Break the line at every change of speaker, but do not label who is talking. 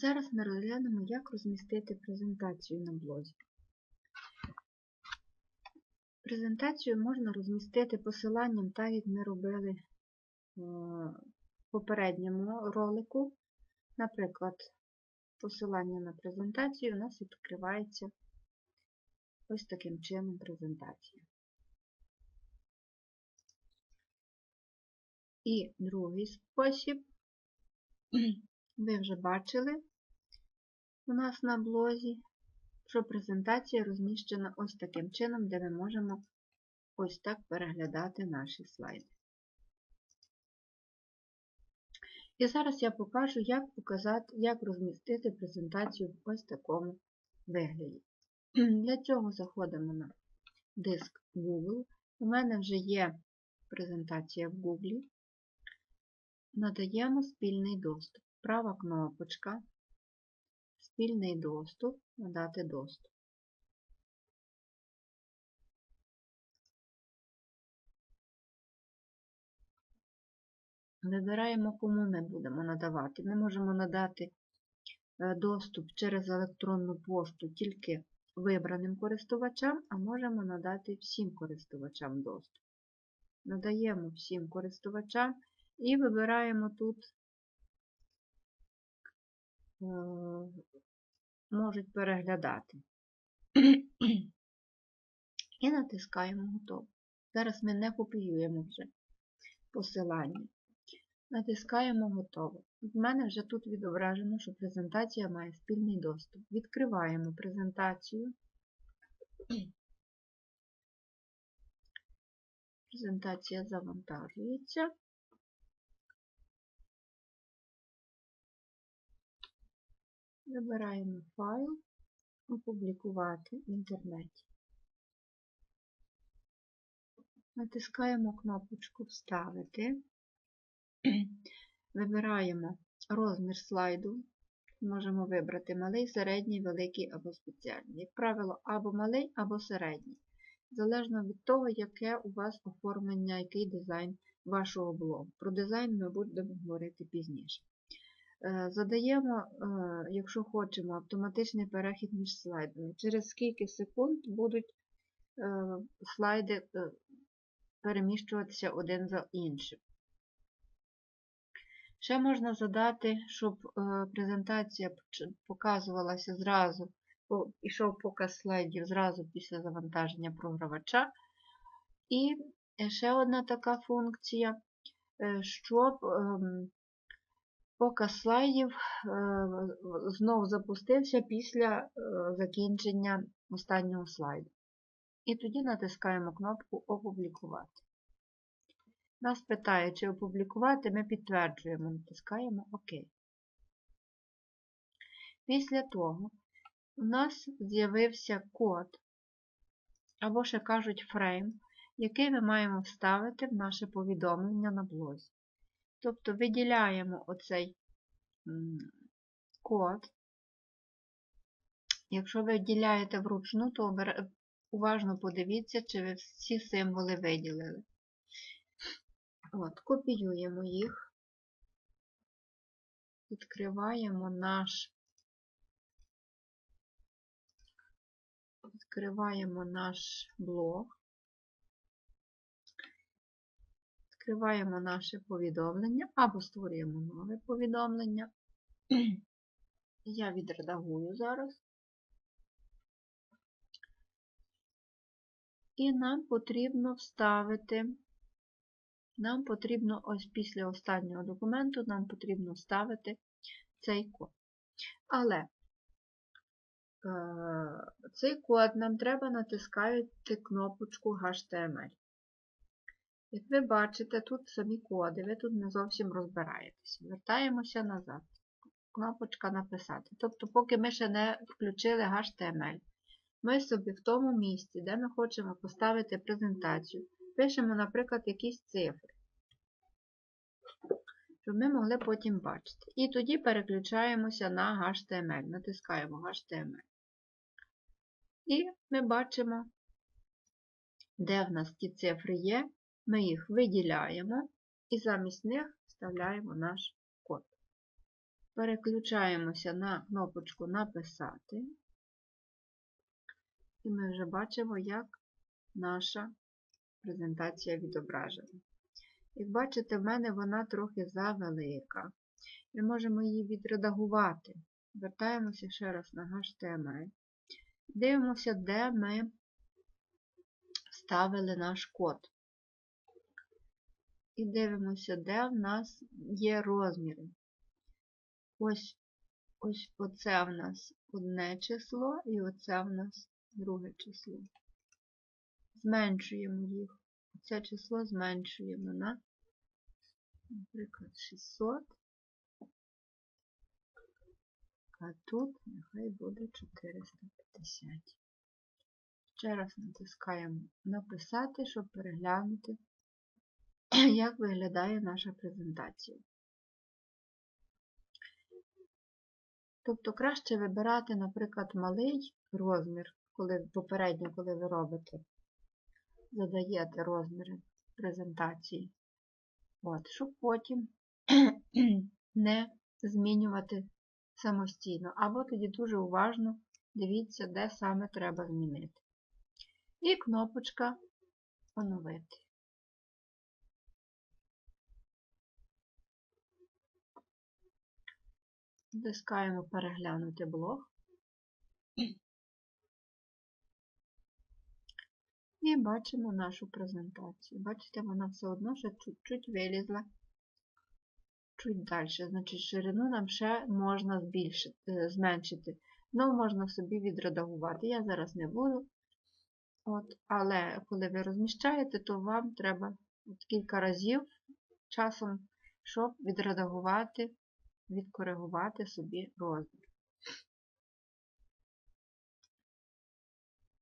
Зараз ми розглянемо, як розмістити презентацію на блозі. Презентацію можна розмістити посиланням, так як ми робили е, в попередньому ролику. Наприклад, посилання на презентацію у нас відкривається ось таким чином презентація. І другий спосіб, ви вже бачили у нас на блозі, що презентація розміщена ось таким чином, де ми можемо ось так переглядати наші слайди. І зараз я покажу, як показати, як розмістити презентацію в ось такому вигляді. Для цього заходимо на диск Google. У мене вже є презентація в Google. Надаємо спільний доступ. Права кнопочка, спільний доступ, надати доступ. Вибираємо, кому ми будемо надавати. Ми можемо надати е, доступ через електронну пошту тільки вибраним користувачам, а можемо надати всім користувачам доступ. Надаємо всім користувачам і вибираємо тут, можуть переглядати. І натискаємо готово. Зараз ми не копіюємо вже посилання. Натискаємо готово. В мене вже тут відображено, що презентація має спільний доступ. Відкриваємо презентацію. Презентація завантажується. Вибираємо файл, опублікувати в інтернеті. Натискаємо кнопочку Вставити. Вибираємо розмір слайду. Можемо вибрати малий, середній, великий або спеціальний. Як правило, або малий, або середній. Залежно від того, яке у вас оформлення, який дизайн вашого блогу. Про дизайн ми будемо говорити пізніше. Е, задаємо, е, якщо хочемо, автоматичний перехід між слайдами. Через скільки секунд будуть е, слайди переміщуватися один за іншим. Ще можна задати, щоб презентація показувалася зразу, ішов показ слайдів зразу після завантаження програвача. І ще одна така функція, щоб ем, показ слайдів знову запустився після е, закінчення останнього слайду. І тоді натискаємо кнопку Опублікувати. Нас питає, чи опублікувати, ми підтверджуємо, натискаємо ОК. Після того у нас з'явився код, або ще кажуть фрейм, який ми маємо вставити в наше повідомлення на блозі. Тобто виділяємо оцей код. Якщо ви виділяєте вручну, то уважно подивіться, чи ви всі символи виділили. От, Копіюємо їх, відкриваємо наш відкриваємо наш блог, відкриваємо наше повідомлення або створюємо нове повідомлення. Я відредагую зараз. І нам потрібно вставити, нам потрібно ось після останнього документу, нам потрібно вставити цей код. Але е, цей код нам треба натискати кнопочку HTML. Як ви бачите, тут самі коди, ви тут не зовсім розбираєтеся. Вертаємося назад. Кнопочка Написати. Тобто, поки ми ще не включили HTML, ми собі в тому місці, де ми хочемо поставити презентацію, пишемо, наприклад, якісь цифри, щоб ми могли потім бачити. І тоді переключаємося на HTML, натискаємо HTML. І ми бачимо, де в нас ті цифри є. Ми їх виділяємо і замість них вставляємо наш код. Переключаємося на кнопочку Написати. І ми вже бачимо, як наша презентація відображена. Як бачите, в мене вона трохи завелика. Ми можемо її відредагувати. Вертаємося ще раз на HTML. Дивимося, де ми вставили наш код. І дивимося, де в нас є розміри. Ось, ось оце в нас одне число, і оце в нас друге число. Зменшуємо їх. Це число зменшуємо на, наприклад, 600. А тут нехай буде 450. Ще раз натискаємо Написати, щоб переглянути, як виглядає наша презентація. Тобто краще вибирати, наприклад, малий розмір, коли попередньо, коли ви робите, задаєте розміри презентації, От, щоб потім не змінювати самостійно. Або тоді дуже уважно дивіться, де саме треба змінити. І кнопочка Оновити. Натискаємо Переглянути блог. І бачимо нашу презентацію. Бачите, вона все одно ще чуть-чуть вилізла. Чуть далі. Значить, ширину нам ще можна збільшити, зменшити. Знову можна собі відредагувати. Я зараз не буду. От, Але коли ви розміщаєте, то вам треба от кілька разів часом, щоб відредагувати, відкоригувати собі розмір.